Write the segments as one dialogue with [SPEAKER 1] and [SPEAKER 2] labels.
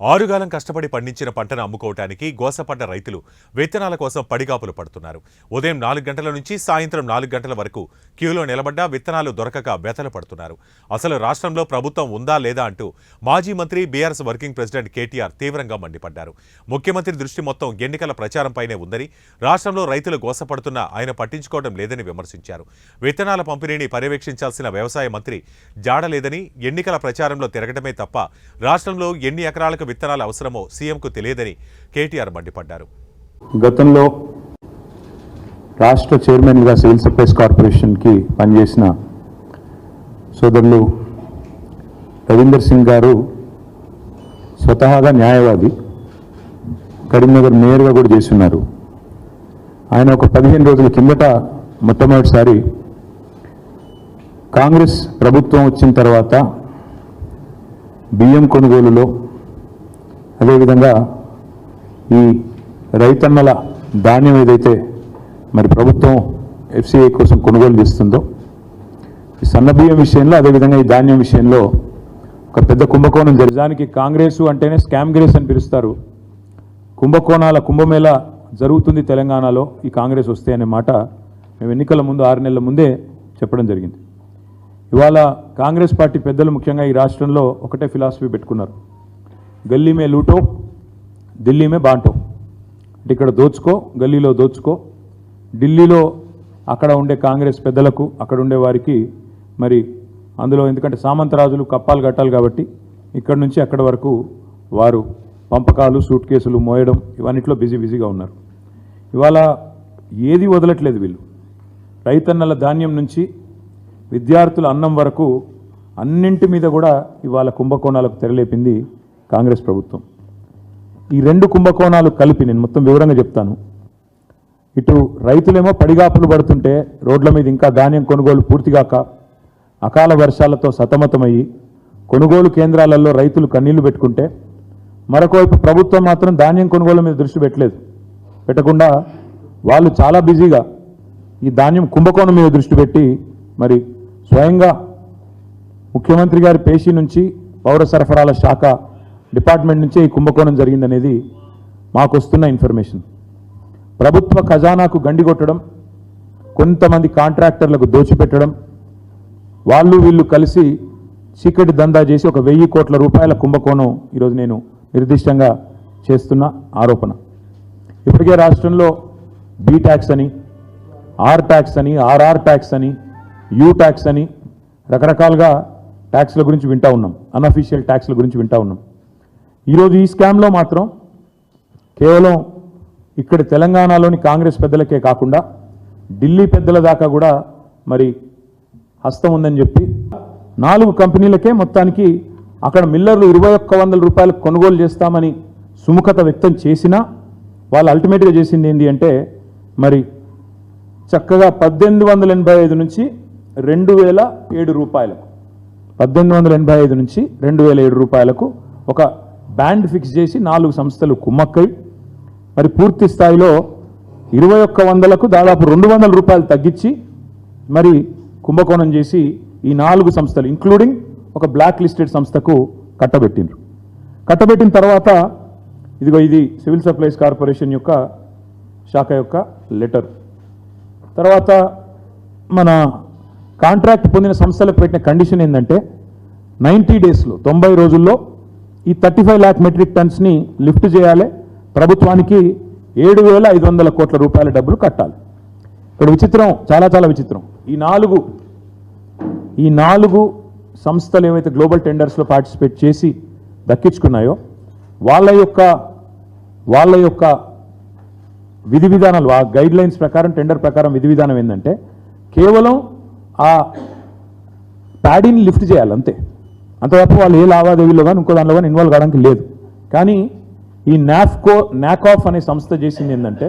[SPEAKER 1] ఆరుగాలం కష్టపడి పండించిన పంటను అమ్ముకోవటానికి గోసపడ్డ రైతులు విత్తనాల కోసం పడిగాపులు పడుతున్నారు. ఉదయం నాలుగు గంటల నుంచి సాయంత్రం నాలుగు గంటల వరకు క్యూలో నిలబడ్డా విత్తనాలు దొరకక వ్యతలు పడుతున్నారు. అసలు రాష్ట్రంలో ప్రభుత్వం ఉందా లేదా అంటూ మాజీ మంత్రి బీఆర్ఎస్ వర్కింగ్ ప్రెసిడెంట్ కేటీఆర్ తీవ్రంగా మండిపడ్డారు. ముఖ్యమంత్రి దృష్టి మొత్తం ఎన్నికల ప్రచారంపైనే ఉందని రాష్ట్రంలో రైతులు గోసపడుతున్నా ఆయన పట్టించుకోవడం లేదని విమర్శించారు. విత్తనాల పంపిణీని పర్యవేక్షించాల్సిన వ్యవసాయ మంత్రి జాడలేదని ఎన్నికల ప్రచారంలో తిరగడమే తప్ప రాష్ట్రంలో ఎన్ని ఎకరాలకు విత్తనాలు అవసరమో సీఎంకు తెలియదని కేటీఆర్ మండిపడ్డారు.
[SPEAKER 2] గతంలో రాష్ట్ర చైర్మన్గా సివిల్ సప్లైస్ కార్పొరేషన్కి పనిచేసిన సోదరులు రవీందర్ సింగ్ గారు స్వతహాగా న్యాయవాది కరీంనగర్ మేయర్గా కూడా చేస్తున్నారు ఆయన ఒక పదిహేను రోజుల కిందట మొట్టమొదటిసారి కాంగ్రెస్ ప్రభుత్వం వచ్చిన తర్వాత బియ్యం కొనుగోలులో అదేవిధంగా ఈ రైతన్నల ధాన్యం ఏదైతే మరి ప్రభుత్వం ఎఫ్సిఐ కోసం కొనుగోలు చేస్తుందో ఈ సన్న విషయంలో అదేవిధంగా ఈ ధాన్యం విషయంలో ఒక పెద్ద కుంభకోణం. జరిగానికి కాంగ్రెస్ అంటేనే స్కామ్ గ్రేస్ అని పిలుస్తారు. కుంభకోణాల కుంభమేళ జరుగుతుంది తెలంగాణలో ఈ కాంగ్రెస్ వస్తే అనే మాట మేము ఎన్నికల ముందు ఆరు నెలల ముందే చెప్పడం జరిగింది. ఇవాళ కాంగ్రెస్ పార్టీ పెద్దలు ముఖ్యంగా ఈ రాష్ట్రంలో ఒకటే ఫిలాసఫీ పెట్టుకున్నారు. గల్లీ మే లూటో ఢిల్లీ మే బాంటో. అంటే ఇక్కడ దోచుకో గల్లీలో దోచుకో. ఢిల్లీలో అక్కడ ఉండే కాంగ్రెస్ పెద్దలకు అక్కడ ఉండే వారికి మరి అందులో ఎందుకంటే సామంతరాజులు కప్పాలు కట్టాలి కాబట్టి ఇక్కడ నుంచి అక్కడ వరకు వారు పంపకాలు సూట్ కేసులు మోయడం ఇవన్నిట్లో బిజీ బిజీగా ఉన్నారు. ఇవాళ ఏది వదలట్లేదు వీళ్ళు. రైతన్నల ధాన్యం నుంచి విద్యార్థుల అన్నం వరకు అన్నింటి మీద కూడా ఇవాళ కుంభకోణాలకు తెరలేపింది కాంగ్రెస్ ప్రభుత్వం. ఈ రెండు కుంభకోణాలు కలిపి నేను మొత్తం వివరంగా చెప్తాను. ఇటు రైతులేమో పడిగాపులు పడుతుంటే రోడ్ల మీద ఇంకా ధాన్యం కొనుగోలు పూర్తిగాక అకాల వర్షాలతో సతమతమయ్యి కొనుగోలు కేంద్రాలలో రైతులు కన్నీళ్ళు పెట్టుకుంటే మరొకవైపు ప్రభుత్వం మాత్రం ధాన్యం కొనుగోలు మీద దృష్టి పెట్టలేదు. పెట్టకుండా వాళ్ళు చాలా బిజీగా ఈ ధాన్యం కుంభకోణం మీద దృష్టి పెట్టి మరి స్వయంగా ముఖ్యమంత్రి గారి పేషీ నుంచి పౌర సరఫరాల శాఖ డిపార్ట్మెంట్ నుంచే ఈ కుంభకోణం జరిగిందనేది మాకు వస్తున్న ఇన్ఫర్మేషన్. ప్రభుత్వ ఖజానాకు గండి కొట్టడం కొంతమంది కాంట్రాక్టర్లకు దోచిపెట్టడం వాళ్ళు వీళ్ళు కలిసి చీకటి దందా చేసి ఒక వెయ్యి కోట్ల రూపాయల కుంభకోణం ఈరోజు నేను నిర్దిష్టంగా చేస్తున్న ఆరోపణ. ఇప్పటికే రాష్ట్రంలో బీ ట్యాక్స్ అని ఆర్ ట్యాక్స్ అని ఆర్ఆర్ ట్యాక్స్ అని యూ ట్యాక్స్ అని రకరకాలుగా ట్యాక్స్ల గురించి వింటా ఉన్నాం. అన్అఫీషియల్ ట్యాక్స్ల గురించి వింటా ఉన్నాం. ఈరోజు ఈ స్కామ్లో మాత్రం కేవలం ఇక్కడ తెలంగాణలోని కాంగ్రెస్ పెద్దలకే కాకుండా ఢిల్లీ పెద్దల దాకా కూడా మరి హస్తం ఉందని చెప్పి నాలుగు కంపెనీలకే మొత్తానికి అక్కడ మిల్లర్లు ఇరవై ఒక్క వందల రూపాయలు కొనుగోలు చేస్తామని సుముఖత వ్యక్తం చేసినా వాళ్ళు అల్టిమేట్గా చేసింది ఏంటి అంటే మరి చక్కగా పద్దెనిమిది వందల ఎనభై ఐదు నుంచి రెండు వేల ఏడు రూపాయలకు పద్దెనిమిది వందల ఎనభై ఐదు నుంచి రెండు వేల ఏడు రూపాయలకు ఒక బ్యాండ్ ఫిక్స్ చేసి నాలుగు సంస్థలు కుమ్మక్కై మరి పూర్తి స్థాయిలో ఇరవై ఒక్క వందలకు దాదాపు రెండు వందల రూపాయలు తగ్గించి మరి కుంభకోణం చేసి ఈ నాలుగు సంస్థలు ఇంక్లూడింగ్ ఒక బ్లాక్ లిస్టెడ్ సంస్థకు కట్టబెట్టిండ్రు. కట్టబెట్టిన తర్వాత ఇదిగో ఇది సివిల్ సప్లైస్ కార్పొరేషన్ యొక్క శాఖ యొక్క లెటర్. తర్వాత మన కాంట్రాక్ట్ పొందిన సంస్థలకు పెట్టిన కండిషన్ ఏంటంటే నైంటీ డేస్లో తొంభై రోజుల్లో ఈ థర్టీ ఫైవ్ ల్యాక్ మెట్రిక్ టన్స్ని లిఫ్ట్ చేయాలి. ప్రభుత్వానికి ఏడు వేల ఐదు వందల కోట్ల రూపాయల డబ్బులు కట్టాలి. ఇక్కడ విచిత్రం చాలా చాలా విచిత్రం. ఈ నాలుగు ఈ నాలుగు సంస్థలు ఏవైతే గ్లోబల్ టెండర్స్లో పార్టిసిపేట్ చేసి దక్కించుకున్నాయో వాళ్ళ యొక్క వాళ్ళ యొక్క విధి విధానాలు ఆ గైడ్ లైన్స్ ప్రకారం టెండర్ ప్రకారం విధి విధానం ఏంటంటే కేవలం ఆ ప్యాడీని లిఫ్ట్ చేయాలి అంతే. అంతవరకు వాళ్ళు ఏ లావాదేవీలో కానీ ఇంకో దానిలో కానీ ఇన్వాల్వ్ కావడానికి లేదు. కానీ ఈ నాఫ్కో నాకాఫ్ అనే సంస్థ చేసింది ఏంటంటే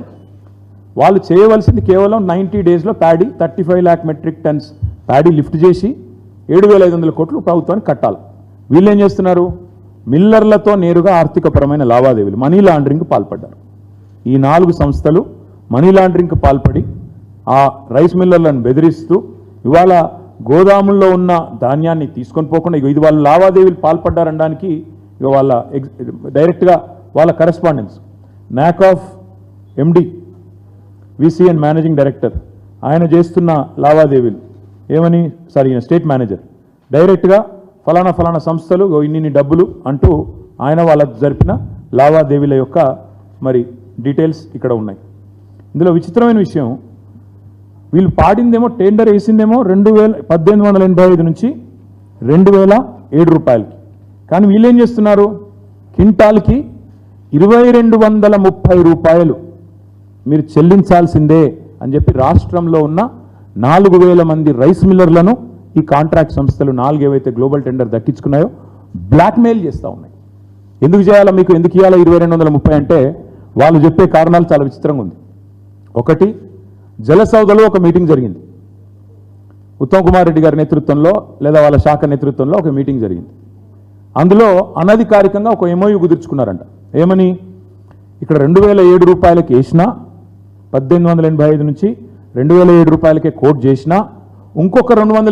[SPEAKER 2] వాళ్ళు చేయవలసింది కేవలం నైంటీ డేస్లో paddy thirty five lakh metric tons paddy lift చేసి ఏడు వేల ఐదు వందల కోట్లు ప్రభుత్వానికి కట్టాలి. వీళ్ళు ఏం చేస్తున్నారు? మిల్లర్లతో నేరుగా ఆర్థికపరమైన లావాదేవీలు మనీ లాండరింగ్ పాల్పడ్డారు. ఈ నాలుగు సంస్థలు మనీ లాండరింగ్కి పాల్పడి ఆ రైస్ మిల్లర్లను బెదిరిస్తూ ఇవాళ గోదాముల్లో ఉన్న ధాన్యాన్ని తీసుకొని పోకుండా ఇగో ఇది వాళ్ళ లావాదేవీలు పాల్పడ్డారనడానికి ఇక వాళ్ళ ఎగ్జ్ డైరెక్ట్గా వాళ్ళ correspondence knock off MD VC and managing director ఆయన చేస్తున్న లావాదేవీలు. ఏమని? సారీ ఈయన స్టేట్ మేనేజర్ డైరెక్ట్గా ఫలానా ఫలానా సంస్థలు ఇన్ని డబ్బులు అంటూ ఆయన వాళ్ళ జరిపిన లావాదేవీల యొక్క మరి డీటెయిల్స్ ఇక్కడ ఉన్నాయి. ఇందులో విచిత్రమైన విషయం వీళ్ళు పాడిందేమో టెండర్ వేసిందేమో రెండు వేల పద్దెనిమిది వందల ఎనభై ఐదు నుంచి రెండు వేల ఏడు రూపాయలకి. కానీ వీళ్ళు ఏం చేస్తున్నారు? క్వింటాల్కి ఇరవై రెండు వందల ముప్పై రూపాయలు మీరు చెల్లించాల్సిందే అని చెప్పి రాష్ట్రంలో ఉన్న నాలుగు వేల మంది రైస్ మిల్లర్లను ఈ కాంట్రాక్ట్ సంస్థలు నాలుగు ఏవైతే గ్లోబల్ టెండర్ దక్కించుకున్నాయో బ్లాక్మెయిల్ చేస్తూ ఉన్నాయి. ఎందుకు చేయాలా మీకు? ఎందుకు ఇవ్వాలా ఇరవై రెండు వందల ముప్పై అంటే వాళ్ళు చెప్పే కారణాలు చాలా విచిత్రంగా ఉంది. ఒకటి జలసౌదలో ఒక మీటింగ్ జరిగింది. ఉత్తమ్ కుమార్ రెడ్డి గారి నేతృత్వంలో లేదా వాళ్ళ శాఖ నేతృత్వంలో ఒక మీటింగ్ జరిగింది. అందులో అనధికారికంగా ఒక ఎంఓయు కుదుర్చుకున్నారంట. ఏమని? ఇక్కడ రెండు వేల ఏడు రూపాయలకి వేసినా పద్దెనిమిది వందల ఎనభై ఐదు నుంచి రెండు వేల ఏడు రూపాయలకే కోట్ చేసినా ఇంకొక రెండు వందల